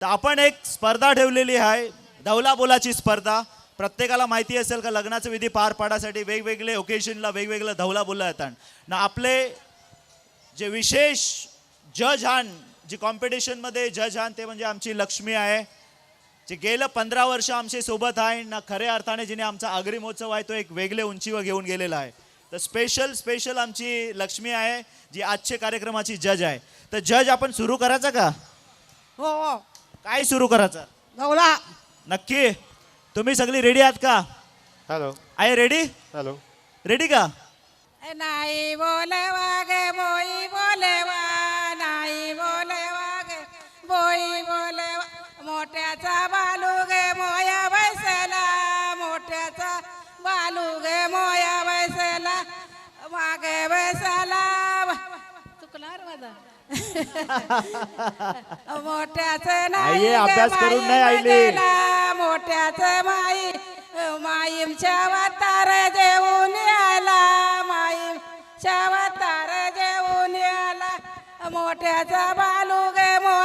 तर आपण एक स्पर्धा ठेवलेली आहे. धवला बोलाची स्पर्धा. प्रत्येकाला माहिती असेल का लग्नाचं विधी पार पाडायसाठी वेगवेगळे ओकेशनला वेगवेगळं धवला येतात. ना आपले जे विशेष जज हान जी कॉम्पिटिशनमध्ये जज हान ते म्हणजे आमची लक्ष्मी आहे. जे गेलं पंधरा वर्ष आमच्यासोबत आहे ना खऱ्या अर्थाने जिने आमचा आगरी महोत्सव आहे तो एक वेगळे उंचीवर घेऊन गेलेला आहे. तर स्पेशल स्पेशल आमची लक्ष्मी आहे जी आजच्या कार्यक्रमाची जज आहे. तर जज आपण सुरू करायचं का? हो हो. काय सुरू करायचं? गवला नक्की. तुम्ही सगळी रेडी आहात का? हॅलो आहे रेडी हॅलो रेडी का? नाही बोलवा गे बोई बोलवा नाही बोलवा गे बोई बोलवा मोठ्याचा बालू गे मोया बैसला. मोठ्याचा बालू गे मोया बैसला. मागे बैसला. चुकणार माझा मोठ्याचं नाही अभ्यास करून नाही. गेला, मोठ्याचं माई माईमच्या वातार जेवून आला माईमच्या वातार जेवून आला मोठ्याचा बालू गे मोया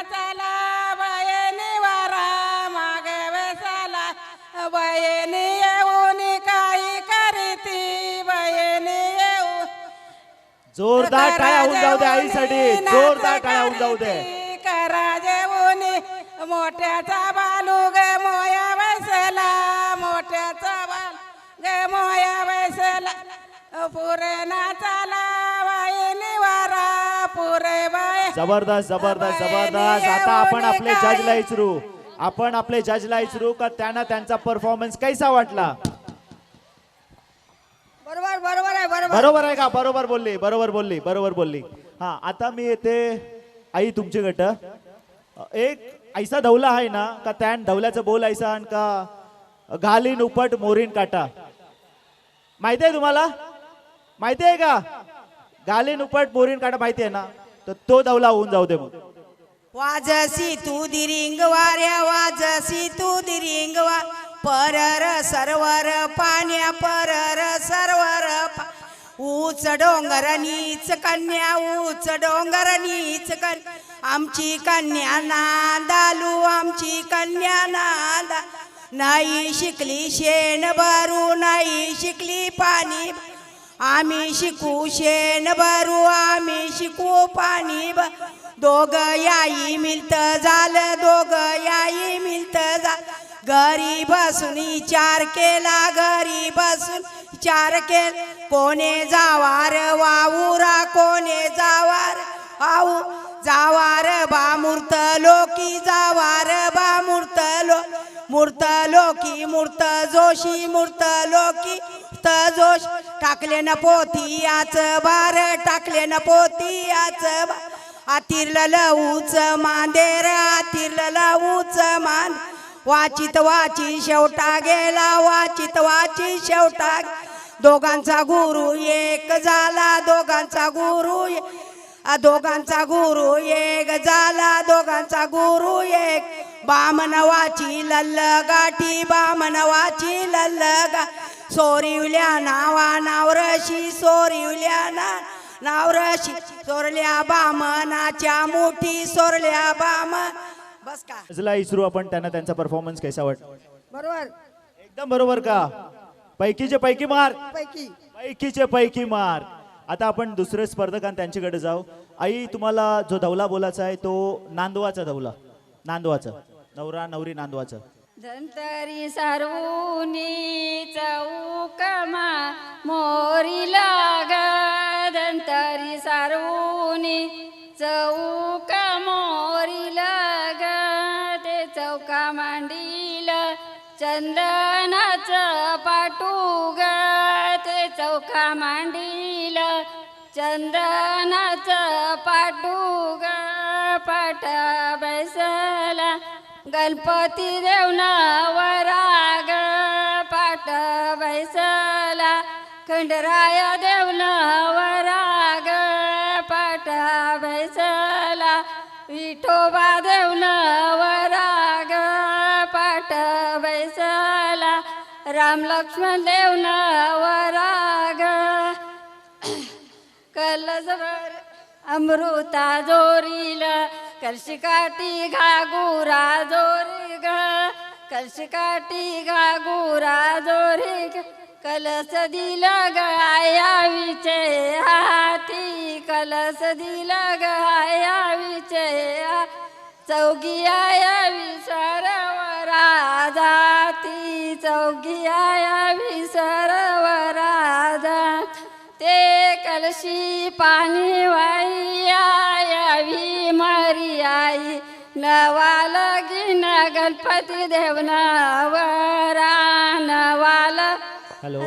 माग नाचाला बयनी वारा माग बसाला बयनी येऊन काही करीती बयनी येऊन जोरदार टाळ्या होऊन जाऊ दे आईसाठी. जोरदार टाळ्या होऊन जाऊ दे. करा जेवणी. मोठ्याचा बालू गे मोया बसला मोठ्याचा बाल गे मोया बसला. पुरे नाचाला बाई जबरदस्त जबरदस्त जबरदस्त. आता आपण आपले जजला विचारू. आपण आपले जजला विचारू का त्यांना त्यांचा परफॉर्मन्स कैसा वाटला? बरोबर बरोबर आहे बरोबर. बरोबर आहे का? बरोबर बोलली बरोबर बोलली बरोबर बोलली. हा आता मी येते. आई तुमची गट. एक ऐसा धवला आहे ना का त्यान धवल्याचं बोल ऐसा आणि का घालीन उपट मोरीन काटा. माहिती आहे तुम्हाला? माहिती आहे का? घालीन उपट बोरीन काढा माहिती आहे ना? तर तो दौला होऊन जाऊ दे मग. वाजसी तू दिरिंग वाऱ्या वाजसी तू दिरिंग वा परर सरवर पाण्या परर सरवर पा- ऊच डोंगर नीच कन्या उच डोंगर नीच कन आमची कन्या नांदालू आमची कन्या नांदा. नाही शिकली शेण भरू नाही शिकली पाणी. आम्ही शिकू शेण भरू आम्ही शिकू पाणी ब दोघ याई मिलत झालं दोघ याई मिलत जा घरी बसून विचार केला घरी बसून विचार केल. कोणे जावार वावुरा कोणे जावार आऊ. जावार बामूर्त लोकी जावार मूर्त लोकी मूर्त जोशी मूर्त लोकी. जोश टाकले न पोती याच बार टाकले न पोती याच बार आतिरलं मांदेर आतिरलं मान वाचित वाची शेवटा गेला वाचित वाची शेवटा. दोघांचा गुरु एक झाला दोघांचा गुरु एक. दोघांचा गुरु एक झाला दोघांचा गुरु एक. बामन वाची लल्ल गाठी बामन वाची लल्ल गा सोरिवल्या नावा नावरशी सोरिवल्या ना नावरशी. सोरल्या बामनाच्या मुठी सोरल्या बामन बस का? जजला विचारू आपण त्यांना त्यांचा परफॉर्मन्स कैसा वाट बरोबर. एकदम बरोबर का? पैकीचे पैकी मार. पैकी. पैकीचे पैकी मार. आता आपण दुसरे स्पर्धकां त्यांच्याकडे जाऊ. आई तुम्हाला जो धवला बोलायचा आहे तो नांदवाचा धवला. नांदवाचा. नवरा नवरी नांदवाचा. धंतरी सारवुनी चौकमा मोरी लाग. धंतरी सारवुनी चौक मोरी लाग. ते चौका मांडील चंदनाचं पाटू ते चौका मांडील चंदनाचं पाटुग पाट बैसला. गणपती देवना वराग पा पाट बैसला. खंडराय देवना वराग पाट बैसला. विठोबा देवना वराग पाट बैसला. राम लक्ष्मण देवन वराग कलसवर अमृता जोरील. कलशिकाटी घागुरा जोरी ग कलशिकाटी घागुरा जोरी ग कलस दिल गाया विचे हाती. कलस दिल गाया विचे चौगी आया विसरवरा जाती चौगी आया विसरवरा जाती ते कलशी पाणी वाई मरी आई नवाल गिन गणपती देव नवरा नवाल.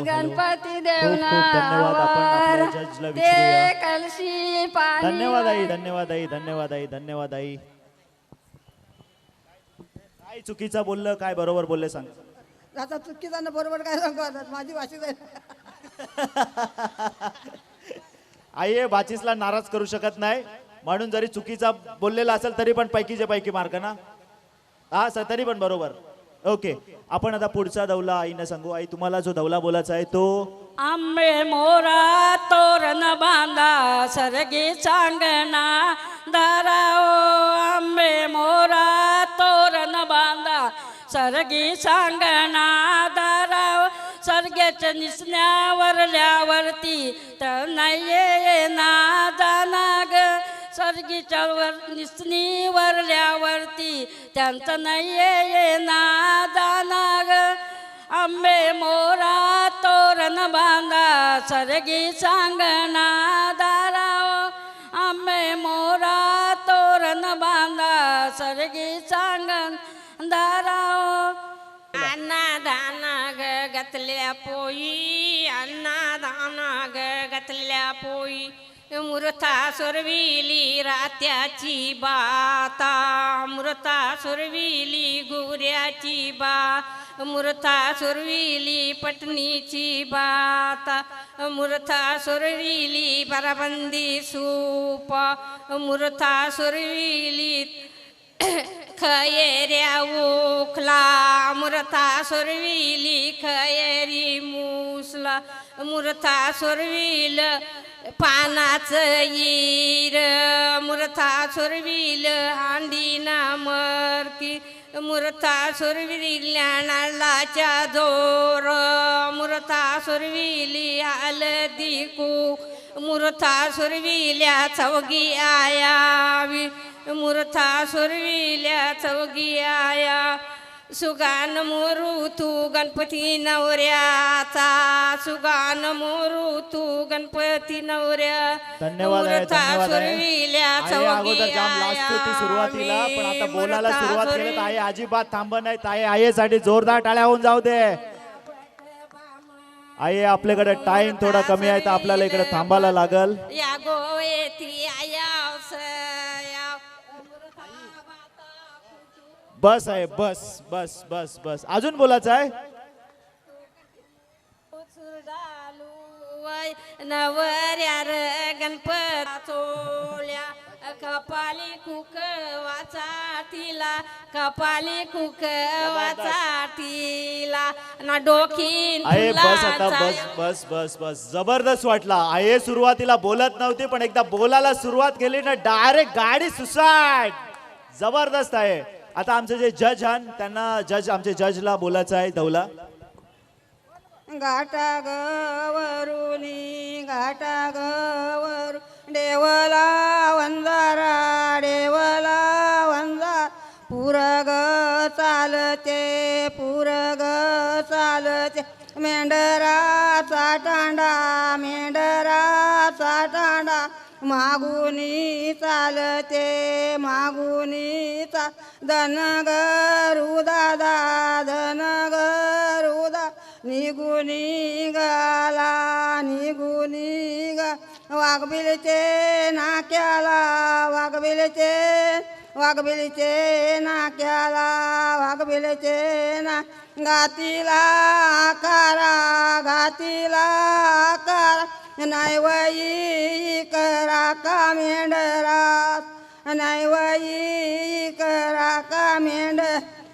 गणपती देव खूप खूप धन्यवाद. आपण आपल्या नवरा जजला ते. कलशी पाणी धन्यवाद आई धन्यवाद आई धन्यवाद आई धन्यवाद आई काय चुकीचं बोललं काय बरोबर बोलले सांग. आता चुकीचा ना बरोबर काय सांगू आता? माझी भाषा आई हे बाचीसला नाराज करू शकत नाही. म्हणून जरी चुकीचा बोललेला असेल तरी पण पैकीचे पैकी मार्क ना. हा सर तरी पण बरोबर. ओके आपण आता पुढचा दौला आईने सांगू. आई तुम्हाला जो दौला बोलायचा आहे तो? आंबे मोरा तोरण बांधा सरगी चांगणा दाराओ आंबे मोरा सरगी सांगणा दाराओ सर्गेच्या निसण्यावरल्यावरती तर नाही ना जाना ग सर्गीच्या वर निसणी वरल्यावरती त्यांचं नाही ना जाना ग आंबे मोरा तोरण बांधा सरगी सांगणा दाराव. आंबे मोरा तोरण बांधा सरगी सांगण दाराव अन्ना दाना ग गतल्या पोई अन्ना दाना ग गतल्या पोई मृता सुरविली रात्याची बाता मृता सुरविली गुऱ्याची बा मृता सुरविली पटणीची बाता मृता सुरविली बराबंदी सूप मृता सुरविली खयेऱ्या उखला मुरथा सुरविली खयेरी मुसला मुरथा सुरविल पानाचं ईर मुरथा सुरविल हांडीना मरकी मुरथा सुरविल्या नाळाच्या जोर मुरथा सुरविली हलदी कू मुरथा सुरविल्या चौगी आयावी मुरथा सुरविल्या चौगी आया. सुगान मोरू तू गणपती नवऱ्याचा. सुगान मोरू तू गणपती नवऱ्या. धन्यवाद आहे मुरथा धन्यवाद आहे. सुरविल्या आई चौगी अगोदर जाम लास्ट होती सुरुवातीला आया. पण आता मी बोलायला मुरथा सुरुवात केली सुरविल्या. आई अजिबात थांब नाही. ताई आईसाठी जोरदार टाळ्या होऊन जाऊ दे. आई आपल्याकडे टाइम थोडा कमी आहे तर आपल्याला इकडे थांबायला लागल. या गोयेती आया बस आहे बस बस बस बस. अजून बोलायचं आहे? नवऱ्या र कपाली कुक वाचा तिला कपाली कुक वाचा तिला. ना डोकीन आहे बस आता बस बस बस बस. जबरदस्त वाटला. आहे सुरुवातीला बोलत नव्हती पण एकदा बोलायला सुरुवात केली ना डायरेक्ट गाडी सुसाट. जबरदस्त आहे. आता आमचे जे जज आहात त्यांना जज आमचे जजला बोलायचं आहे दौला घाटा गवरुनी घाटा गवर देवला वंजारा देवला वंजार पुरग चालते पुरग चालते. मेंढराचा तांडा मेंढराचा तांडा मागुनी चालते मागुनी चा धनगरुदा दादा धनगरू निगुनी गाला निगुनी गा वाघबिलचे नाक्याला वाघबिलचे वाघबिलचे नाक्याला वाघबिलचे ना घातीला आकारा घातीला आकारा नाही करा का मेंढरात करा का मेंढ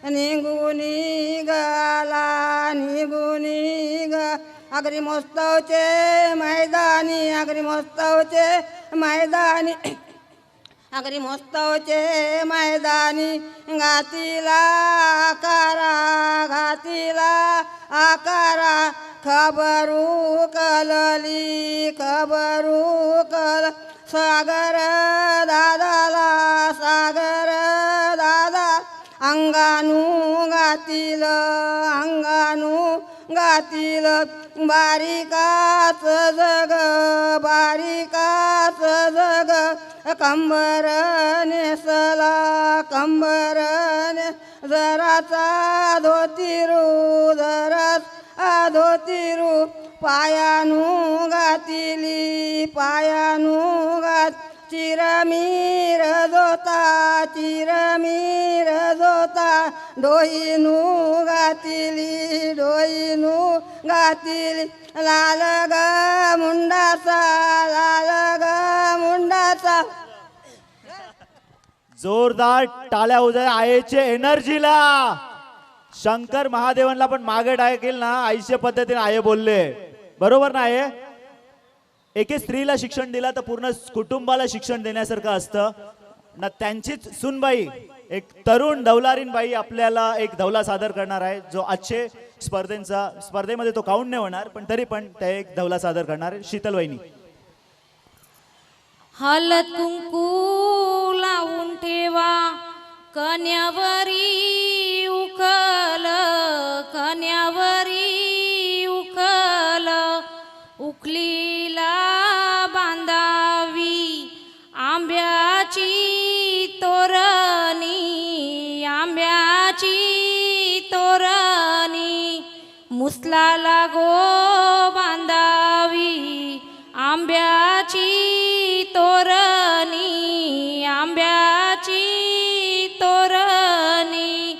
निघुनी गला निघुनी ग अगरी महोत्सवचे मैदानी अगरी महोत्सवचे मैदानी. अगरी महोत्सवचे मैदानी घातीला आकारा घातीला आकारा. खबरू कलली खबरू कल सागर दा अंगानू गातील अंगानू गातील. बारीकाच जग बारीकाच जग. कंबर नेसला कंबर ने जराचा धोतीरू जराच धोतिरू पायानू गातिली पायानू गात चिरमीर जोता चिरमीर जोता डोईनू गातिली डोईनू गातिली. लाल ग मुंडाचा लाल ग मुंडाचा. जोरदार टाळ्या उद्या आईचे एनर्जीला. शंकर महादेवांना पण मागे टाकेल ना आईच्या पद्धतीने आये बोलले. बरोबर ना आये एके स्त्रीला शिक्षण दिला तर पूर्ण कुटुंबाला शिक्षण देण्यासारखं असतं. ना त्यांचीच सुनबाई एक तरुण धवलारीन बाई आपल्याला एक धवला सादर करणार आहे जो आजचे स्पर्धेंचा स्पर्धेमध्ये तो काउंट नाही होणार पण तरी पण ते एक धवला सादर करणार आहे शीतल वहिनी. हलत कुंकू लावून ठेवा कन्यावरी मुसलाला गो बांधावी. आंब्याची तोरणी आंब्याची तोरणी.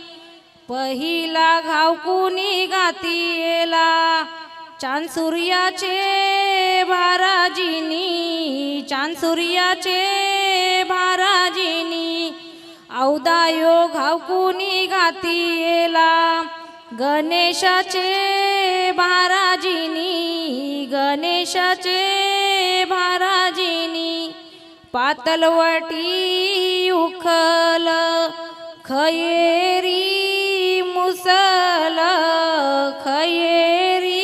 पहिला घाव कुणी घातीला चांद सूर्याचे भाराजिनी चांद सूर्याचे भाराजिनी औदायो घाव कुणी घातीला गणेशाचे महाराजिनी गणेशाचे भाराजिनी पातलवटी उखल खयेरी मुसल खयेरी